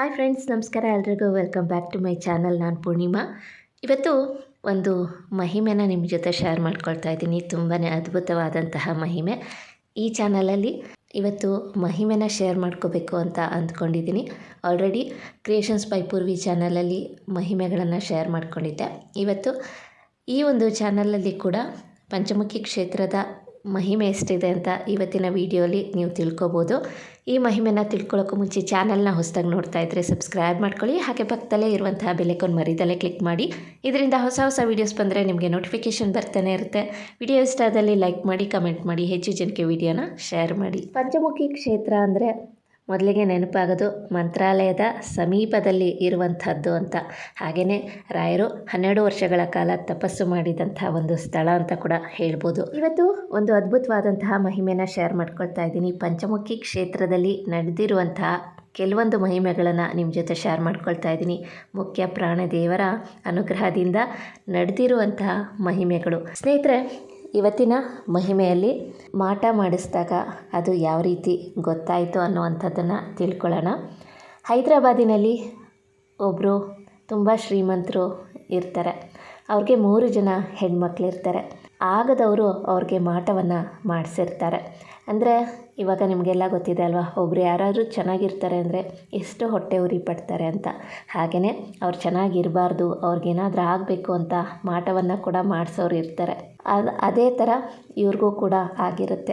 Hi friends ನಮಸ್ಕಾರ. ಎಲ್ರಿಗೂ welcome back to my channel ನಾನು ಪೂರ್ಣಿಮಾ. ಇವತ್ತು ಒಂದು ಮಹಿಮೆನ ನಿಮ್ಮ ಜೊತೆ ಶೇರ್ ಮಾಡ್ಕೊಳ್ತಾ ಇದ್ದೀನಿ. ತುಂಬಾ ಅದ್ಭುತವಾದಂತಹ ಮಹಿಮೆ. ಈ ಚಾನಲಲ್ಲಿ ಇವತ್ತು ಮಹಿಮೆನ ಶೇರ್ ಮಾಡ್ಕೋಬೇಕು ಅಂತ ಅಂದ್ಕೊಂಡಿದ್ದೀನಿ. ಆಲ್ರೆಡಿ ಕ್ರಿಯೇಷನ್ಸ್ ಬೈ ಪೂರ್ವಿ ಚಾನಲಲ್ಲಿ ಮಹಿಮೆಗಳನ್ನು ಶೇರ್ ಮಾಡ್ಕೊಂಡಿದ್ದೆ. ಇವತ್ತು ಈ ಒಂದು ಚಾನಲಲ್ಲಿ ಕೂಡ ಪಂಚಮುಖಿ ಕ್ಷೇತ್ರದ ಮಹಿಮೆ ಎಷ್ಟಿದೆ ಅಂತ ಇವತ್ತಿನ ವಿಡಿಯೋಲಿ ನೀವು ತಿಳ್ಕೊಬೋದು. ಈ ಮಹಿಮೆನ ತಿಳ್ಕೊಳ್ಳೋಕ್ಕೂ ಮುಂಚೆ ಚಾನಲ್ನ ಹೊಸದಾಗಿ ನೋಡ್ತಾ ಇದ್ದರೆ ಸಬ್ಸ್ಕ್ರೈಬ್ ಮಾಡ್ಕೊಳ್ಳಿ. ಹಾಗೆ ಪಕ್ಕದಲ್ಲೇ ಇರುವಂತಹ ಬೆಲೆಕೊಂಡು ಮರಿದಲ್ಲೇ ಕ್ಲಿಕ್ ಮಾಡಿ. ಇದರಿಂದ ಹೊಸ ಹೊಸ ವೀಡಿಯೋಸ್ ಬಂದರೆ ನಿಮಗೆ ನೋಟಿಫಿಕೇಷನ್ ಬರ್ತಾನೆ ಇರುತ್ತೆ. ವಿಡಿಯೋ ಇಷ್ಟ ಆದಲ್ಲಿ ಲೈಕ್ ಮಾಡಿ ಕಮೆಂಟ್ ಮಾಡಿ, ಹೆಚ್ಚು ಜನಕ್ಕೆ ವಿಡಿಯೋನ ಶೇರ್ ಮಾಡಿ. ಪಂಚಮುಖಿ ಕ್ಷೇತ್ರ ಅಂದರೆ ಮೊದಲಿಗೆ ನೆನಪಾಗೋದು ಮಂತ್ರಾಲಯದ ಸಮೀಪದಲ್ಲಿ ಇರುವಂಥದ್ದು ಅಂತ. ಹಾಗೆಯೇ ರಾಯರು ಹನ್ನೆರಡು ವರ್ಷಗಳ ಕಾಲ ತಪಸ್ಸು ಮಾಡಿದಂಥ ಒಂದು ಸ್ಥಳ ಅಂತ ಕೂಡ ಹೇಳ್ಬೋದು. ಇವತ್ತು ಒಂದು ಅದ್ಭುತವಾದಂತಹ ಮಹಿಮೆನ ಶೇರ್ ಮಾಡ್ಕೊಳ್ತಾ ಇದ್ದೀನಿ. ಪಂಚಮುಖಿ ಕ್ಷೇತ್ರದಲ್ಲಿ ನಡೆದಿರುವಂತಹ ಕೆಲವೊಂದು ಮಹಿಮೆಗಳನ್ನು ನಿಮ್ಮ ಜೊತೆ ಶೇರ್ ಮಾಡ್ಕೊಳ್ತಾ ಇದ್ದೀನಿ. ಮುಖ್ಯ ಪ್ರಾಣದೇವರ ಅನುಗ್ರಹದಿಂದ ನಡೆದಿರುವಂತಹ ಮಹಿಮೆಗಳು. ಸ್ನೇಹಿತರೆ ಇವತ್ತಿನ ಮಹಿಮೆಯಲ್ಲಿ ಮಾಟ ಮಾಡಿಸಿದಾಗ ಅದು ಯಾವ ರೀತಿ ಗೊತ್ತಾಯಿತು ಅನ್ನುವಂಥದ್ದನ್ನು ತಿಳ್ಕೊಳ್ಳೋಣ. ಹೈದರಾಬಾದಿನಲ್ಲಿ ಒಬ್ಬರು ತುಂಬ ಶ್ರೀಮಂತರು ಇರ್ತಾರೆ. ಅವ್ರಿಗೆ ಮೂರು ಜನ ಹೆಣ್ಮಕ್ಳಿರ್ತಾರೆ ಆಗದವರು ಅವ್ರಿಗೆ ಮಾಟವನ್ನು ಮಾಡಿಸಿರ್ತಾರೆ. ಅಂದರೆ ಇವಾಗ ನಿಮಗೆಲ್ಲ ಗೊತ್ತಿದೆ ಅಲ್ವಾ, ಒಬ್ರು ಯಾರಾದರೂ ಚೆನ್ನಾಗಿರ್ತಾರೆ ಅಂದರೆ ಎಷ್ಟು ಹೊಟ್ಟೆ ಉರಿ ಪಡ್ತಾರೆ ಅಂತ. ಹಾಗೆಯೇ ಅವ್ರು ಚೆನ್ನಾಗಿರಬಾರ್ದು, ಅವ್ರಿಗೇನಾದರೂ ಆಗಬೇಕು ಅಂತ ಮಾಟವನ್ನು ಕೂಡ ಮಾಡಿಸೋರು ಇರ್ತಾರೆ. ಅದು ಅದೇ ಥರ ಇವ್ರಿಗೂ ಕೂಡ ಆಗಿರುತ್ತೆ.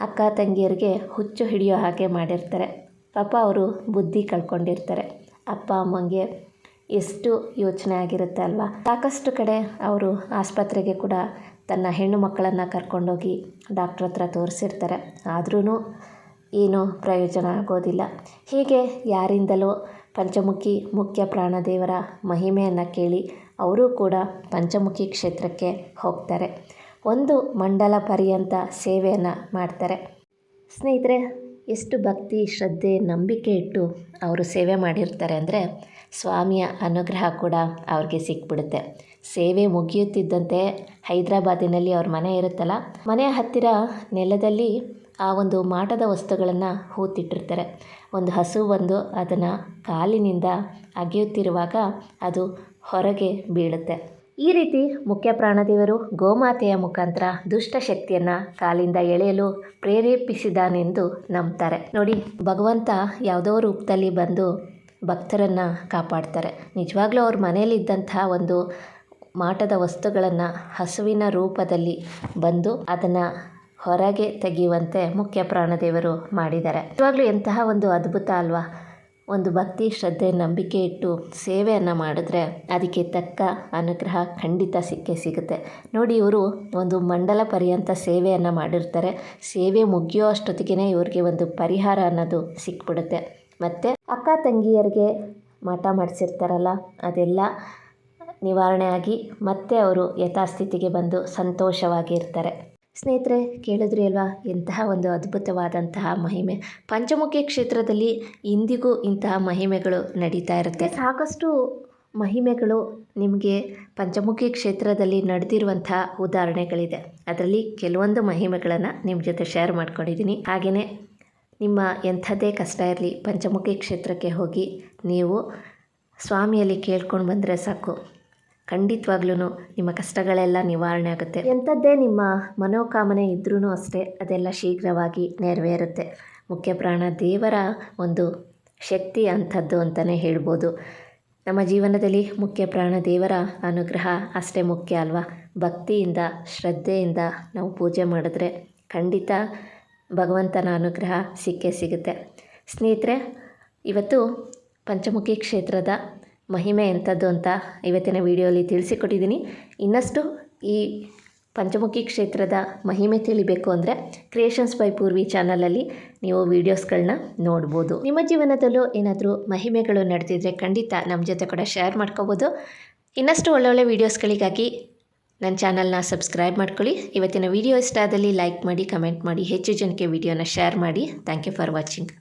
ಅಕ್ಕ ತಂಗಿಯರಿಗೆ ಹುಚ್ಚು ಹಿಡಿಯೋ ಹಾಗೆ ಮಾಡಿರ್ತಾರೆ. ಪಾಪ ಅವರು ಬುದ್ಧಿ ಕಳ್ಕೊಂಡಿರ್ತಾರೆ. ಅಪ್ಪ, ಅಮ್ಮಂಗೆ ಎಷ್ಟು ಯೋಚನೆ ಆಗಿರುತ್ತೆ ಅಲ್ವಾ? ಸಾಕಷ್ಟು ಕಡೆ ಅವರು ಆಸ್ಪತ್ರೆಗೆ ಕೂಡ ತನ್ನ ಹೆಣ್ಣು ಮಕ್ಕಳನ್ನು ಕರ್ಕೊಂಡೋಗಿ ಡಾಕ್ಟ್ರ್ ಹತ್ರ ತೋರಿಸಿರ್ತಾರೆ. ಆದ್ರೂ ಏನೂ ಪ್ರಯೋಜನ ಆಗೋದಿಲ್ಲ. ಹೀಗೆ ಯಾರಿಂದಲೋ ಪಂಚಮುಖಿ ಮುಖ್ಯ ಪ್ರಾಣದೇವರ ಮಹಿಮೆಯನ್ನು ಕೇಳಿ ಅವರೂ ಕೂಡ ಪಂಚಮುಖಿ ಕ್ಷೇತ್ರಕ್ಕೆ ಹೋಗ್ತಾರೆ. ಒಂದು ಮಂಡಲ ಪರ್ಯಂತ ಸೇವೆಯನ್ನು ಮಾಡ್ತಾರೆ. ಸ್ನೇಹಿತರೆ, ಎಷ್ಟು ಭಕ್ತಿ, ಶ್ರದ್ಧೆ, ನಂಬಿಕೆ ಇಟ್ಟು ಅವರು ಸೇವೆ ಮಾಡಿರ್ತಾರೆ ಅಂದರೆ ಸ್ವಾಮಿಯ ಅನುಗ್ರಹ ಕೂಡ ಅವ್ರಿಗೆ ಸಿಕ್ಬಿಡುತ್ತೆ. ಸೇವೆ ಮುಗಿಯುತ್ತಿದ್ದಂತೆ ಹೈದರಾಬಾದಿನಲ್ಲಿ ಅವ್ರ ಮನೆ ಇರುತ್ತಲ್ಲ ಮನೆಯ ಹತ್ತಿರ ನೆಲದಲ್ಲಿ ಆ ಒಂದು ಮಾಟದ ವಸ್ತುಗಳನ್ನು ಹೂತಿಟ್ಟಿರ್ತಾರೆ. ಒಂದು ಹಸು ಬಂದು ಅದನ್ನು ಕಾಲಿನಿಂದ ಅಗೆಯುತ್ತಿರುವಾಗ ಅದು ಹೊರಗೆ ಬೀಳುತ್ತೆ. ಈ ರೀತಿ ಮುಖ್ಯ ಪ್ರಾಣದೇವರು ಗೋಮಾತೆಯ ಮುಖಾಂತರ ದುಷ್ಟ ಶಕ್ತಿಯನ್ನು ಕಾಲಿಂದ ಎಳೆಯಲು ಪ್ರೇರೇಪಿಸಿದಾನೆಂದು ನಂಬ್ತಾರೆ. ನೋಡಿ, ಭಗವಂತ ಯಾವುದೋ ರೂಪದಲ್ಲಿ ಬಂದು ಭಕ್ತರನ್ನು ಕಾಪಾಡ್ತಾರೆ. ನಿಜವಾಗ್ಲೂ ಅವ್ರ ಮನೆಯಲ್ಲಿದ್ದಂಥ ಒಂದು ಮಾಟದ ವಸ್ತುಗಳನ್ನು ಹಸುವಿನ ರೂಪದಲ್ಲಿ ಬಂದು ಅದನ್ನು ಹೊರಗೆ ತೆಗೆಯುವಂತೆ ಮುಖ್ಯ ಪ್ರಾಣದೇವರು ಮಾಡಿದ್ದಾರೆ. ನಿಜವಾಗ್ಲೂ ಎಂತಹ ಒಂದು ಅದ್ಭುತ ಅಲ್ವಾ? ಒಂದು ಭಕ್ತಿ, ಶ್ರದ್ಧೆ, ನಂಬಿಕೆ ಇಟ್ಟು ಸೇವೆಯನ್ನು ಮಾಡಿದ್ರೆ ಅದಕ್ಕೆ ತಕ್ಕ ಅನುಗ್ರಹ ಖಂಡಿತ ಸಿಕ್ಕೇ ಸಿಗುತ್ತೆ. ನೋಡಿ, ಇವರು ಒಂದು ಮಂಡಲ ಪರ್ಯಂತ ಸೇವೆಯನ್ನು ಮಾಡಿರ್ತಾರೆ. ಸೇವೆ ಮುಗಿಯೋ ಅಷ್ಟೊತ್ತಿಗೆ ಇವ್ರಿಗೆ ಒಂದು ಪರಿಹಾರ ಅನ್ನೋದು ಸಿಕ್ಬಿಡುತ್ತೆ. ಮತ್ತು ಅಕ್ಕ ತಂಗಿಯರಿಗೆ ಮಾಟ ಮಾಡಿಸಿರ್ತಾರಲ್ಲ, ಅದೆಲ್ಲ ನಿವಾರಣೆ ಆಗಿ ಮತ್ತೆ ಅವರು ಯಥಾಸ್ಥಿತಿಗೆ ಬಂದು ಸಂತೋಷವಾಗಿರ್ತಾರೆ. ಸ್ನೇಹಿತರೆ, ಕೇಳಿದ್ರಿ ಅಲ್ವಾ? ಎಂತಹ ಒಂದು ಅದ್ಭುತವಾದಂತಹ ಮಹಿಮೆ. ಪಂಚಮುಖಿ ಕ್ಷೇತ್ರದಲ್ಲಿ ಇಂದಿಗೂ ಇಂತಹ ಮಹಿಮೆಗಳು ನಡೀತಾ ಇರುತ್ತೆ. ಸಾಕಷ್ಟು ಮಹಿಮೆಗಳು ನಿಮಗೆ ಪಂಚಮುಖಿ ಕ್ಷೇತ್ರದಲ್ಲಿ ನಡೆದಿರುವಂತಹ ಉದಾಹರಣೆಗಳಿದೆ. ಅದರಲ್ಲಿ ಕೆಲವೊಂದು ಮಹಿಮೆಗಳನ್ನು ನಿಮ್ಮ ಜೊತೆ ಶೇರ್ ಮಾಡ್ಕೊಂಡಿದ್ದೀನಿ. ಹಾಗೆಯೇ ನಿಮ್ಮ ಎಂಥದ್ದೇ ಕಷ್ಟ ಇರಲಿ, ಪಂಚಮುಖಿ ಕ್ಷೇತ್ರಕ್ಕೆ ಹೋಗಿ ನೀವು ಸ್ವಾಮಿಯಲ್ಲಿ ಕೇಳ್ಕೊಂಡು ಬಂದರೆ ಸಾಕು. ಖಂಡಿತವಾಗ್ಲೂ ನಿಮ್ಮ ಕಷ್ಟಗಳೆಲ್ಲ ನಿವಾರಣೆ ಆಗುತ್ತೆ. ಎಂಥದ್ದೇ ನಿಮ್ಮ ಮನೋಕಾಮನೆ ಇದ್ರೂ ಅಷ್ಟೇ, ಅದೆಲ್ಲ ಶೀಘ್ರವಾಗಿ ನೆರವೇರುತ್ತೆ. ಮುಖ್ಯ ಪ್ರಾಣ ದೇವರ ಒಂದು ಶಕ್ತಿ ಅಂಥದ್ದು ಅಂತಲೇ ಹೇಳ್ಬೋದು. ನಮ್ಮ ಜೀವನದಲ್ಲಿ ಮುಖ್ಯ ಪ್ರಾಣ ದೇವರ ಅನುಗ್ರಹ ಅಷ್ಟೇ ಮುಖ್ಯ ಅಲ್ವಾ? ಭಕ್ತಿಯಿಂದ, ಶ್ರದ್ಧೆಯಿಂದ ನಾವು ಪೂಜೆ ಮಾಡಿದ್ರೆ ಖಂಡಿತ ಭಗವಂತನ ಅನುಗ್ರಹ ಸಿಕ್ಕೇ ಸಿಗುತ್ತೆ. ಸ್ನೇಹಿತರೆ, ಇವತ್ತು ಪಂಚಮುಖಿ ಕ್ಷೇತ್ರದ ಮಹಿಮೆ ಎಂಥದ್ದು ಅಂತ ಇವತ್ತಿನ ವಿಡಿಯೋಲಿ ತಿಳಿಸಿಕೊಟ್ಟಿದ್ದೀನಿ. ಇನ್ನಷ್ಟು ಈ ಪಂಚಮುಖಿ ಕ್ಷೇತ್ರದ ಮಹಿಮೆ ತಿಳಿಬೇಕು ಅಂದರೆ ಕ್ರಿಯೇಷನ್ಸ್ ಬೈ ಪೂರ್ವಿ ಚಾನಲಲ್ಲಿ ನೀವು ವೀಡಿಯೋಸ್ಗಳನ್ನ ನೋಡ್ಬೋದು. ನಿಮ್ಮ ಜೀವನದಲ್ಲೂ ಏನಾದರೂ ಮಹಿಮೆಗಳು ನಡೆದಿದ್ರೆ ಖಂಡಿತ ನಮ್ಮ ಜೊತೆ ಕೂಡ ಶೇರ್ ಮಾಡ್ಕೋಬೋದು. ಇನ್ನಷ್ಟು ಒಳ್ಳೊಳ್ಳೆ ವೀಡಿಯೋಸ್ಗಳಿಗಾಗಿ ನನ್ನ ಚಾನಲ್ನ ಸಬ್ಸ್ಕ್ರೈಬ್ ಮಾಡ್ಕೊಳ್ಳಿ. ಇವತ್ತಿನ ವಿಡಿಯೋ ಇಷ್ಟ ಆದಲ್ಲಿ ಲೈಕ್ ಮಾಡಿ ಕಮೆಂಟ್ ಮಾಡಿ, ಹೆಚ್ಚು ಜನಕ್ಕೆ ವಿಡಿಯೋನ ಶೇರ್ ಮಾಡಿ. Thank you for watching